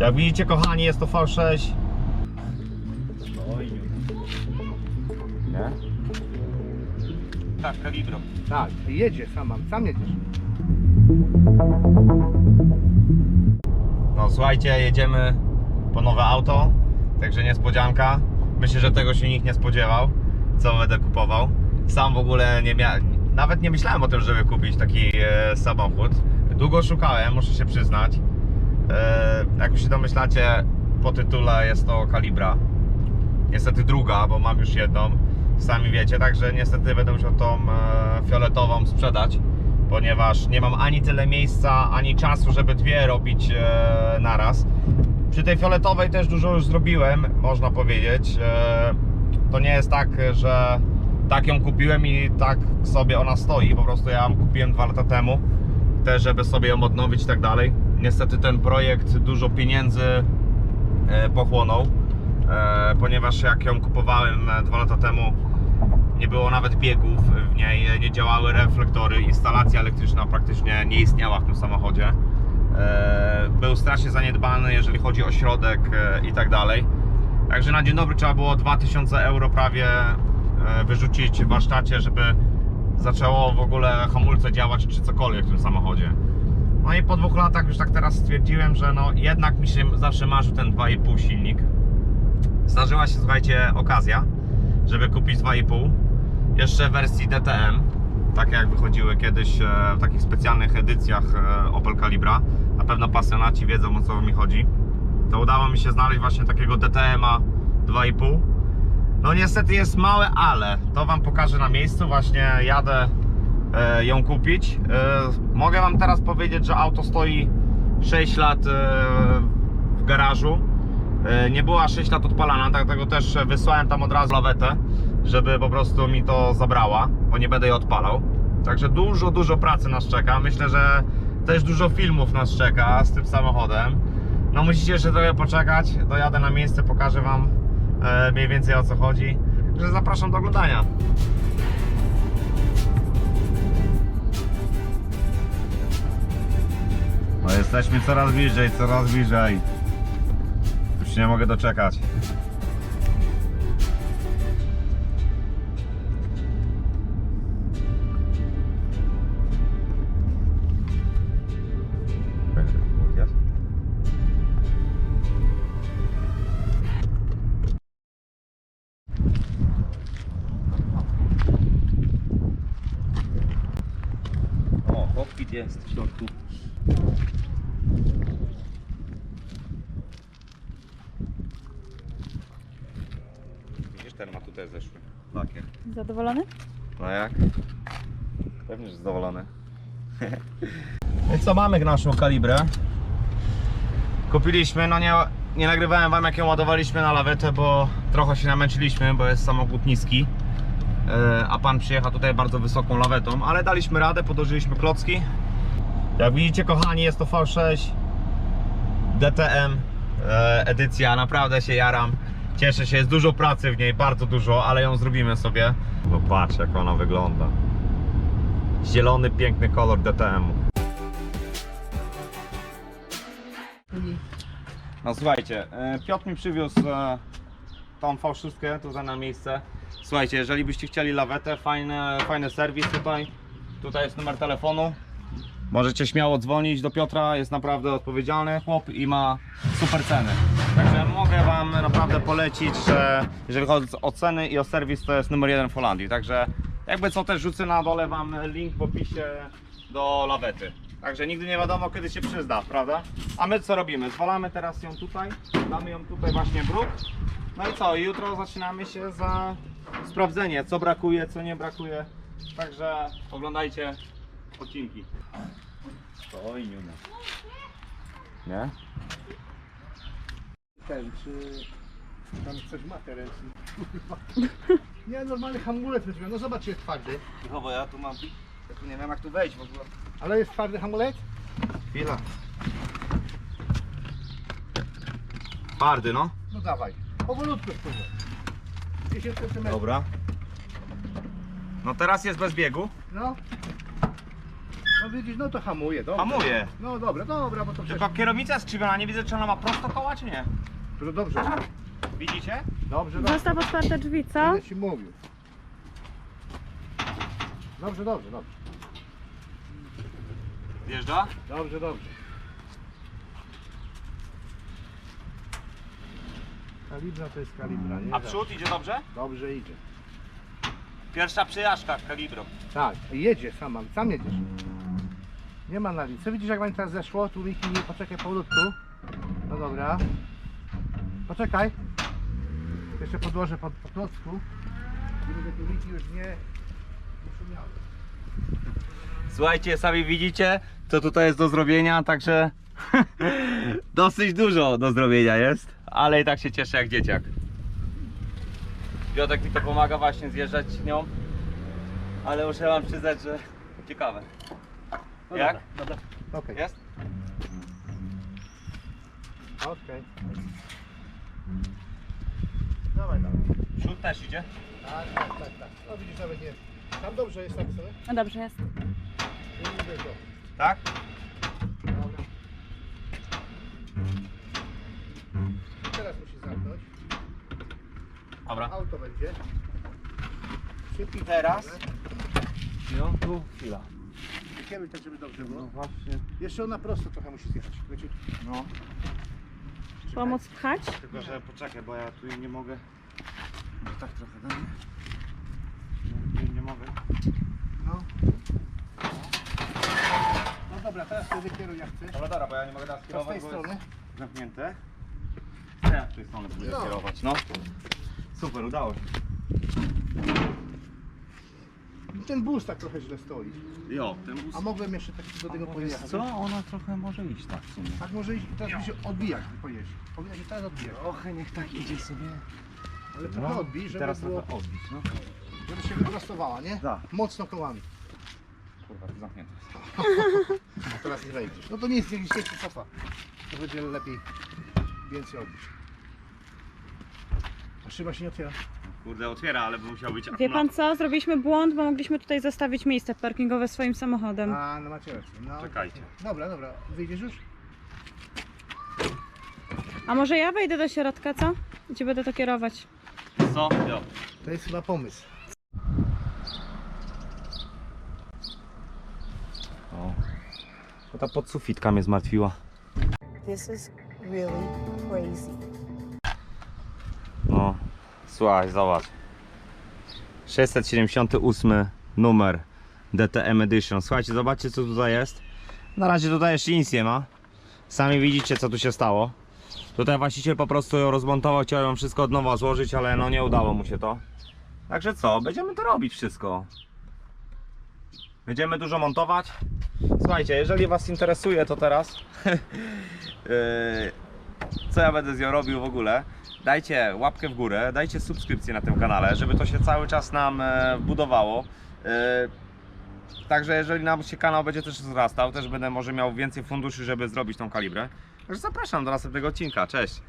Jak widzicie kochani jest to V6 Nie? Tak, kalibro Tak, jedzie sam, sam jedziesz. No słuchajcie, jedziemy po nowe auto, także niespodzianka. Myślę, że tego się nikt nie spodziewał, co będę kupował. Sam w ogóle nie miałem, nawet nie myślałem o tym, żeby kupić taki e, samochód. Długo szukałem, muszę się przyznać. E, jak już się domyślacie, po tytule jest to Kalibra. Niestety druga, bo mam już jedną. Sami wiecie, także niestety będę musiał tą e, fioletową sprzedać, ponieważ nie mam ani tyle miejsca, ani czasu, żeby dwie robić e, naraz. Przy tej fioletowej też dużo już zrobiłem, można powiedzieć. To nie jest tak, że tak ją kupiłem i tak sobie ona stoi. Po prostu ja ją kupiłem dwa lata temu, też żeby sobie ją odnowić i tak dalej. Niestety ten projekt dużo pieniędzy e, pochłonął, e, ponieważ jak ją kupowałem e, dwa lata temu, nie było nawet biegów w niej, nie działały reflektory, instalacja elektryczna praktycznie nie istniała w tym samochodzie. Był strasznie zaniedbany, jeżeli chodzi o środek i tak dalej. Także na dzień dobry trzeba było 2000 euro prawie wyrzucić w warsztacie, żeby zaczęło w ogóle hamulce działać czy cokolwiek w tym samochodzie. No i po dwóch latach już tak teraz stwierdziłem, że no jednak mi się zawsze marzył ten 2,5 silnik. Zdarzyła się, słuchajcie, okazja, żeby kupić 2,5 jeszcze w wersji DTM, tak jak wychodziły kiedyś e, w takich specjalnych edycjach e, Opel Calibra. Na pewno pasjonaci wiedzą o co mi chodzi. To udało mi się znaleźć właśnie takiego DTM-a 2,5. No niestety jest małe, ale to Wam pokażę na miejscu. Właśnie jadę ją kupić. E, Mogę Wam teraz powiedzieć, że auto stoi 6 lat e, w garażu. E, Nie była 6 lat odpalana, dlatego też wysłałem tam od razu lawetę, żeby po prostu mi to zabrała, bo nie będę jej odpalał. Także dużo, dużo pracy nas czeka. Myślę, że też dużo filmów nas czeka z tym samochodem. No musicie jeszcze trochę poczekać, dojadę na miejsce, pokażę Wam e, mniej więcej o co chodzi. Że zapraszam do oglądania. No jesteśmy coraz bliżej, coraz bliżej. Już się nie mogę doczekać. Jest w środku. Widzisz, ten ma tutaj zeszły. Lakier. Zadowolony? No jak? Pewnie, że zadowolony. I co mamy naszą kalibrę? Kupiliśmy, no nie, nie nagrywałem wam jak ją ładowaliśmy na lawetę, bo trochę się namęczyliśmy, bo jest samochód niski. E, A pan przyjechał tutaj bardzo wysoką lawetą, ale daliśmy radę, podłożyliśmy klocki. Jak widzicie kochani, jest to V6 DTM e, edycja, naprawdę się jaram. Cieszę się, jest dużo pracy w niej, bardzo dużo, ale ją zrobimy sobie. No patrz jak ona wygląda. Zielony, piękny kolor DTM-u. No słuchajcie, e, Piotr mi przywiózł e, tą V6 tutaj na miejsce. Słuchajcie, jeżeli byście chcieli lawetę, fajny, fajny serwis tutaj. Tutaj jest numer telefonu. Możecie śmiało dzwonić do Piotra, jest naprawdę odpowiedzialny chłop i ma super ceny. Także mogę Wam naprawdę polecić, że jeżeli chodzi o ceny i o serwis, to jest numer jeden w Holandii. Także jakby co też rzucę na dole Wam link w opisie do lawety. Także nigdy nie wiadomo kiedy się przyzda, prawda? A my co robimy? Zwalamy teraz ją tutaj, damy ją tutaj właśnie róg. No i co? Jutro zaczynamy się za sprawdzenie, co brakuje, co nie brakuje. Także oglądajcie odcinki. Oj, Niuna. Nie? Ten, czy tam coś ma te ręce? Kurwa. Nie, normalny hamulec weźmie. No zobacz, jest twardy. No bo ja tu mam. Ja tu nie wiem jak tu wejść w ogóle. Ale jest twardy hamulec? Chwila. Twardy no. No dawaj. Powolutku spróbuj. 10 cm. Dobra. No teraz jest bez biegu. No. No widzisz, no to hamuje, dobra. Hamuje. No dobra, dobra, bo to przecież... Tylko kierownica jest skrzywiona, nie widzę czy ona ma prosto koła czy nie. To dobrze, Widzicie? dobrze, dobrze. Zostaw otwarte drzwi, co? Będę ci mówił. Dobrze, dobrze, dobrze. Wjeżdża? Dobrze, dobrze. Kalibra to jest kalibra, nie? A przód idzie dobrze? Dobrze idzie. Pierwsza przyjażdżka kalibru. Tak, jedzie sama, sam jedziesz. Nie ma na linii. Widzisz jak pani teraz zeszło? Tu Wiki, poczekaj powolutku. No dobra. Poczekaj. Jeszcze podłożę pod, po klocku. Żeby te Wiki już nie, nie szumiały. Słuchajcie, sami widzicie, co tutaj jest do zrobienia, także dosyć dużo do zrobienia jest, ale i tak się cieszę jak dzieciak. Piotrek mi to pomaga właśnie zjeżdżać nią, ale muszę wam przyznać, że ciekawe. No Jak? Dobra, dobra. Okej. Jest? Okej. Dawaj, dawaj. Przód też idzie? Tak, tak, tak, tak. No widzisz nawet nie. Tam dobrze jest tak sobie? No dobrze jest. Nie to. Tak? Dobra. Teraz musi zamknąć. Dobra. Auto będzie. Szybki Teraz? No, tu chwila. Kieruj tak, żeby dobrze było. właśnie. Jeszcze ona prosto trochę musi zjechać. Leciutko. No, Pomóc pchać? tylko że poczekaj, bo ja tu nie mogę. No, tak trochę do mnie. No, nie, nie mogę. No. No dobra, teraz ty wykieruj jak chcesz. Dobra, dobra, bo ja nie mogę teraz To z kierować, tej bo strony. jest zamknięte. Ja z tej strony będę No. kierować, no. Super, udało się. Ten bus tak trochę źle stoi. Jo, ten bus... A mogłem jeszcze tak do tego pojechać. co? Ona trochę może iść tak w sumie. Tak może iść i teraz by się odbijać pojeździ. Powinna się teraz odbijać. Trochę niech tak idzie sobie. Ale trochę odbij, żeby Teraz było, trochę odbić, no. żeby się wyprostowała, nie? Tak. Mocno kołami. Kurwa, to zamknięte. A teraz nie wejdziesz. No to nie jest jakiś się cofa. To będzie lepiej więcej odbić. A szyba się nie otwiera. Kurde, otwiera, ale by musiał być... Wie pan co? Zrobiliśmy błąd, bo mogliśmy tutaj zostawić miejsce parkingowe swoim samochodem. A, no macie rację. No, Czekajcie. Dobra, dobra. Wyjdziesz już? A może ja wejdę do środka, co? I ci będę to kierować. Co? Jo. To jest chyba pomysł. O. To ta podsufitka mnie zmartwiła. This is really crazy. Słuchaj, zobacz. 678 numer DTM Edition. Słuchajcie, zobaczcie co tutaj jest. Na razie tutaj jeszcze nic nie ma. Sami widzicie co tu się stało. Tutaj właściciel po prostu ją rozmontował, chciał ją wszystko od nowa złożyć, ale no nie udało mu się to. Także co, będziemy to robić wszystko. Będziemy dużo montować. Słuchajcie, jeżeli Was interesuje to teraz yy, co ja będę z nią robił w ogóle, dajcie łapkę w górę, dajcie subskrypcję na tym kanale, żeby to się cały czas nam e, budowało. E, Także jeżeli nam się kanał będzie też wzrastał, też będę może miał więcej funduszy, żeby zrobić tą kalibrę. Także zapraszam do następnego odcinka. Cześć!